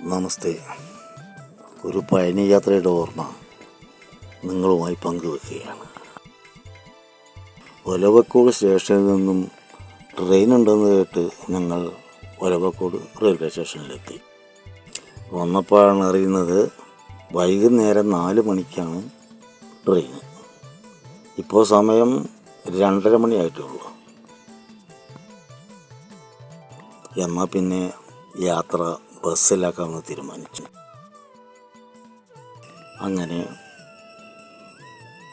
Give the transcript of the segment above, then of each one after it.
നമസ്തേ. ഒരു പഴനി യാത്രയുടെ ഓർമ്മ നിങ്ങളുമായി പങ്കുവെക്കുകയാണ്. ഒലവക്കോട് സ്റ്റേഷനിൽ നിന്നും ട്രെയിൻ ഉണ്ടെന്ന് കേട്ട് ഞങ്ങൾ ഒലവക്കോട് റെയിൽവേ സ്റ്റേഷനിലെത്തി. വന്നപ്പോഴാണ് അറിയുന്നത് വൈകുന്നേരം നാല് മണിക്കാണ് ട്രെയിൻ ഇപ്പോൾ സമയം രണ്ടര മണിയായിട്ടുള്ളൂ. എന്നാൽ പിന്നെ യാത്ര ബസ്സിലാക്കാമെന്ന് തീരുമാനിച്ചു. അങ്ങനെ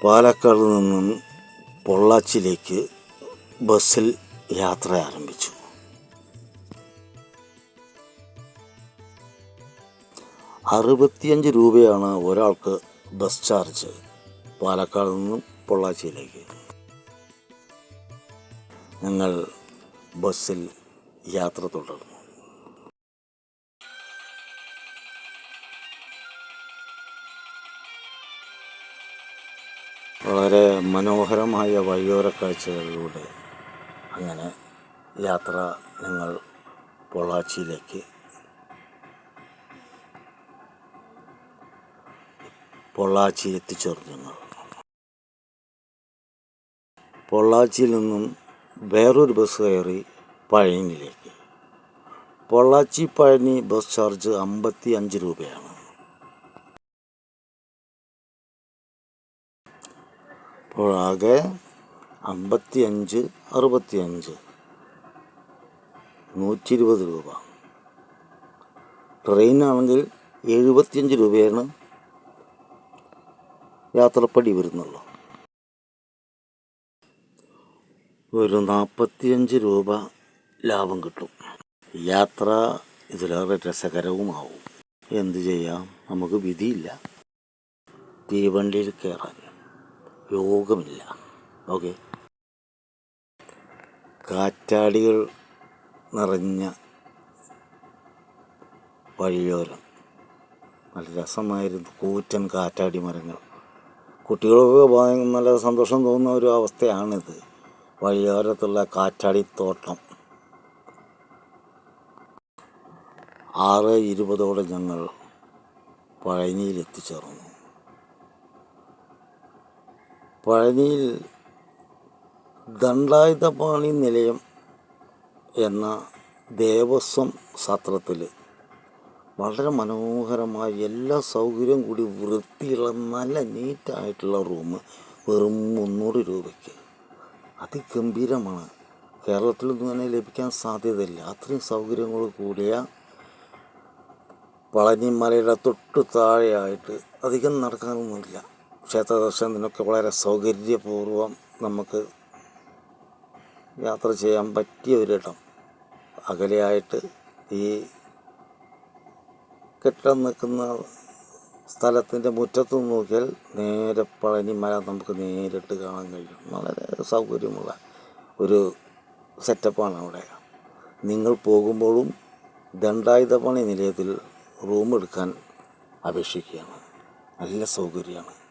പാലക്കാട് നിന്നും പൊള്ളാച്ചിയിലേക്ക് ബസ്സിൽ യാത്ര ആരംഭിച്ചു. അറുപത്തിയഞ്ച് രൂപയാണ് ഒരാൾക്ക് ബസ് ചാർജ് പാലക്കാട് നിന്നും പൊള്ളാച്ചിയിലേക്ക്. ഞങ്ങൾ ബസ്സിൽ യാത്ര തുടർന്നു. വളരെ മനോഹരമായ വഴിയോര കാഴ്ചകളിലൂടെ അങ്ങനെ യാത്ര ഞങ്ങൾ പൊള്ളാച്ചിയിലേക്ക് പൊള്ളാച്ചി എത്തിച്ചേർന്നു. ഞങ്ങൾ പൊള്ളാച്ചിയിൽ നിന്നും വേറൊരു ബസ് കയറി പഴനിയിലേക്ക്. പൊള്ളാച്ചി പഴനി ബസ് ചാർജ് അമ്പത്തി അഞ്ച് രൂപയാണ്. അപ്പോൾ ആകെ അമ്പത്തി അഞ്ച് അറുപത്തി അഞ്ച് നൂറ്റി ഇരുപത് രൂപ. ട്രെയിനാണെങ്കിൽ എഴുപത്തിയഞ്ച് രൂപയാണ് യാത്രപ്പടി വരുന്നുള്ളൂ. ഒരു നാൽപ്പത്തിയഞ്ച് രൂപ ലാഭം കിട്ടും. യാത്ര ഇതിലേറെ രസകരവുമാവും. എന്തു ചെയ്യാം? നമുക്ക് വിധിയില്ല. തീവണ്ടിയിൽ കയറാൻ. യോഗമില്ല ഓക്കെ. കാറ്റാടികൾ നിറഞ്ഞ വഴിയോരം. നല്ല രസമായിരുന്നു കൂറ്റൻ കാറ്റാടി മരങ്ങൾ. കുട്ടികൾക്ക് നല്ല സന്തോഷം തോന്നുന്ന ഒരു അവസ്ഥയാണിത്. വഴിയോരത്തുള്ള കാറ്റാടിത്തോട്ടം ആറ് ഇരുപതോടെ ഞങ്ങൾ പഴനിയിൽ എത്തിച്ചേർന്നു പഴനിയിൽ ദണ്ഡായുധപാണി നിലയം എന്ന ദേവസ്വം സത്രത്തിൽ വളരെ മനോഹരമായ എല്ലാ സൗകര്യവും കൂടി വൃത്തിയുള്ള നല്ല നീറ്റായിട്ടുള്ള റൂം വെറും മുന്നൂറ് രൂപയ്ക്ക്. അതിഗംഭീരമാണ്. കേരളത്തിൽ ഒന്നും തന്നെ ലഭിക്കാൻ സാധ്യതയില്ല. അത്രയും സൗകര്യങ്ങൾ കൂടിയ പളനിമലയുടെ തൊട്ടു താഴെയായിട്ട് അധികം നടക്കാനൊന്നുമില്ല. ക്ഷേത്ര ദർശനത്തിനൊക്കെ വളരെ സൗകര്യപൂർവം നമുക്ക് യാത്ര ചെയ്യാൻ പറ്റിയ ഒരിടം അകലെയായിട്ട് ഈ കെട്ടിടം നിൽക്കുന്ന സ്ഥലത്തിന്റെ മുറ്റത്ത് നോക്കിയാൽ നേരെ പളനിമല നമുക്ക് നേരിട്ട് കാണാൻ കഴിയും. വളരെ സൗകര്യമുള്ള ഒരു സെറ്റപ്പാണ് അവിടെ. നിങ്ങൾ പോകുമ്പോഴും ദണ്ഡായുധപണി നിലയത്തിൽ റൂം എടുക്കാൻ അപേക്ഷിക്കുകയാണ്. നല്ല സൗകര്യമാണ്.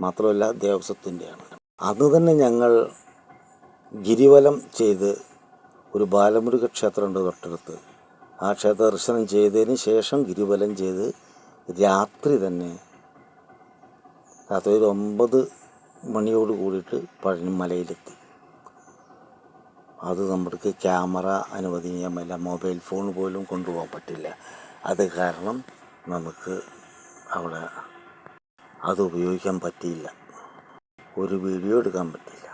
മാത്രമല്ല ദേവസ്വത്തിന്റെയാണ്. അന്ന് തന്നെ ഞങ്ങൾ ഗിരിവലം ചെയ്ത് ഒരു ബാലമുരുക ക്ഷേത്രമുണ്ട് തൊട്ടടുത്ത്. ആ ക്ഷേത്ര ദർശനം ചെയ്തതിന് ശേഷം ഗിരിവലം ചെയ്ത് രാത്രി തന്നെ രാത്രി ഒരു ഒമ്പത് മണിയോട് കൂടിയിട്ട് പഴനിമലയിലെത്തി അത് നമ്മൾക്ക് ക്യാമറ അനുവദനീയമല്ല മൊബൈൽ ഫോൺ പോലും കൊണ്ടുപോകാൻ പറ്റില്ല. അത് കാരണം നമുക്ക് അവിടെ അത് ഉപയോഗിക്കാൻ പറ്റിയില്ല. ഒരു വീഡിയോ എടുക്കാൻ പറ്റിയില്ല.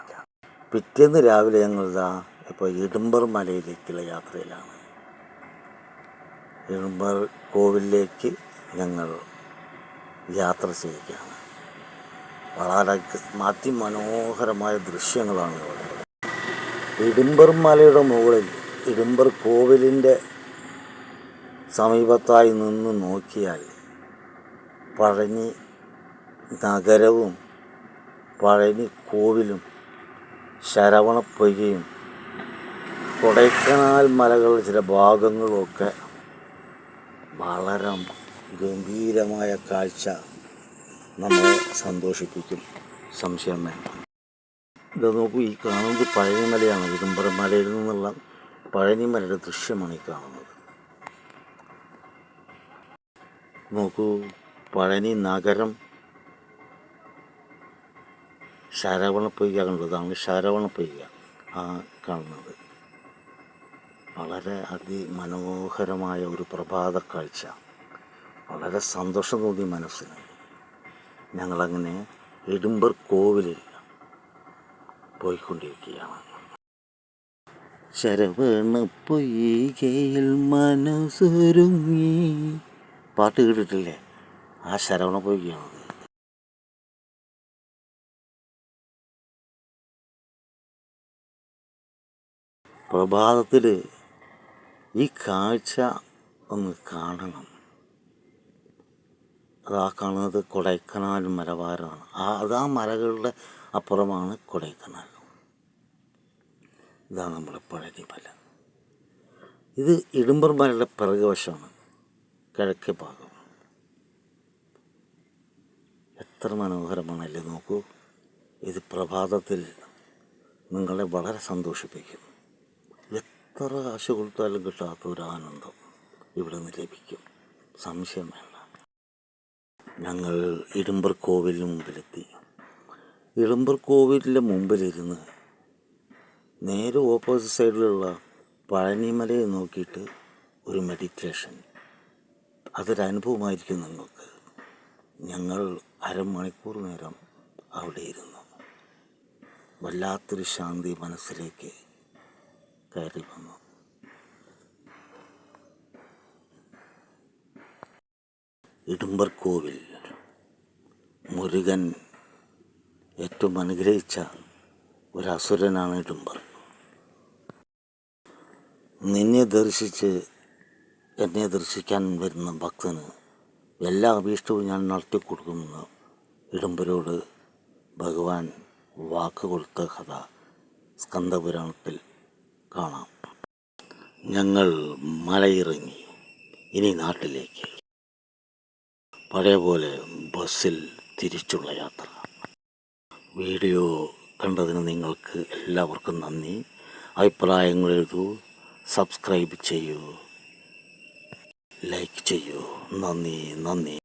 പിറ്റേന്ന് രാവിലെ ഞങ്ങളിതാ ഇപ്പോൾ ഇടുമ്പർ മലയിലേക്കുള്ള യാത്രയിലാണ്. ഇടുമ്പർ കോവിലേക്ക് ഞങ്ങൾ യാത്ര ചെയ്യുകയാണ്. വളരെ അതിമനോഹരമായ ദൃശ്യങ്ങളാണ് ഇവിടെ. ഇടുമ്പർ മലയുടെ മുകളിൽ ഇടുമ്പർ കോവിലിന്റെ സമീപത്തായി നിന്ന് നോക്കിയാൽ പഴനി നഗരവും പഴനിക്കോവിലും ശരവണപ്പൊയ്കയും കൊടൈക്കനാൽ മലകളുടെ ചില ഭാഗങ്ങളുമൊക്കെ വളരെ ഗംഭീരമായ കാഴ്ച നമ്മളെ സന്തോഷിപ്പിക്കും. സംശയം വേണ്ട. ഇത് നോക്കൂ ഈ കാണുന്നത് പഴനിമലയാണ് ഇടുമ്പറ മലയിൽ നിന്നുള്ള പഴനിമലയുടെ ദൃശ്യമാണ് ഈ കാണുന്നത്. നോക്കൂ പഴനി നഗരം ശരവണ പൊയ്ക കണ്ടതാണ് ശരവണ പൊയ്ക ആ കാണുന്നത്. വളരെ അതിമനോഹരമായ ഒരു പ്രഭാത കാഴ്ച. വളരെ സന്തോഷം തോന്നി മനസ്സിന്. ഞങ്ങളങ്ങനെ ഇടുമ്പർ കോവിലിൽ പോയിക്കൊണ്ടിരിക്കുകയാണ്. ശരവണ പൊയ്കയിൽ മനസ്സൊരുങ്ങി. പാട്ട് കേട്ടിട്ടില്ലേ? ആ ശരവണ പൊയ്കയാണത്. പ്രഭാതത്തിൽ ഈ കാഴ്ച ഒന്ന് കാണണം. അതാ കാണുന്നത് കൊടൈക്കനാൽ മലവാരമാണ് ആ അതാ മലകളുടെ അപ്പുറമാണ് കൊടൈക്കനാൽ. ഇതാണ് നമ്മുടെ പഴനി മല. ഇത് ഇടുമ്പർ മലയുടെ പിറകുവശമാണ്. കിഴക്കേ ഭാഗം. എത്ര മനോഹരമാണല്ലേ നോക്കൂ. ഇത് പ്രഭാതത്തിൽ നിങ്ങളെ വളരെ സന്തോഷിപ്പിക്കും. എത്ര കാശ് കൊടുത്താലും കിട്ടാത്ത ഒരു ആനന്ദം ഇവിടെ നിന്ന് ലഭിക്കും. സംശയം വേണ്ട. ഞങ്ങൾ ഇടുമ്പർ കോവിലിന് മുമ്പിലെത്തി. ഇടുമ്പർ കോവിലിന്റെ മുമ്പിലിരുന്ന് നേരെ ഓപ്പോസിറ്റ് സൈഡിലുള്ള പഴനിമലയെ നോക്കിയിട്ട് ഒരു മെഡിറ്റേഷൻ അതൊരനുഭവമായിരിക്കും നിങ്ങൾക്ക് ഞങ്ങൾ അരമണിക്കൂർ നേരം അവിടെ ഇരുന്നു. വല്ലാത്തൊരു ശാന്തി മനസ്സിലേക്ക് കയറി വന്നു. ഇടുമ്പർക്കോവിൽ മുരുകൻ ഏറ്റവും അനുഗ്രഹിച്ച ഒരസുരനാണ് ഇടുമ്പർ. നിന്നെ ദർശിച്ച് എന്നെ ദർശിക്കാൻ വരുന്ന ഭക്തന് എല്ലാ അഭീഷ്ടവും ഞാൻ നടത്തി കൊടുക്കുമെന്ന് ഇടുമ്പരോട് ഭഗവാൻ വാക്ക് കൊടുത്ത കഥ സ്കന്ദപുരാണത്തിൽ കാണാം. ഞങ്ങൾ മലയിറങ്ങി. ഇനി നാട്ടിലേക്ക്. പഴയ പോലെ ബസ്സിൽ തിരിച്ചുള്ള യാത്ര. വീഡിയോ കണ്ടതിന് നിങ്ങൾക്ക് എല്ലാവർക്കും നന്ദി. അഭിപ്രായങ്ങൾ എഴുതൂ. സബ്സ്ക്രൈബ് ചെയ്യൂ. ലൈക്ക് ചെയ്യൂ. നന്ദി നന്ദി.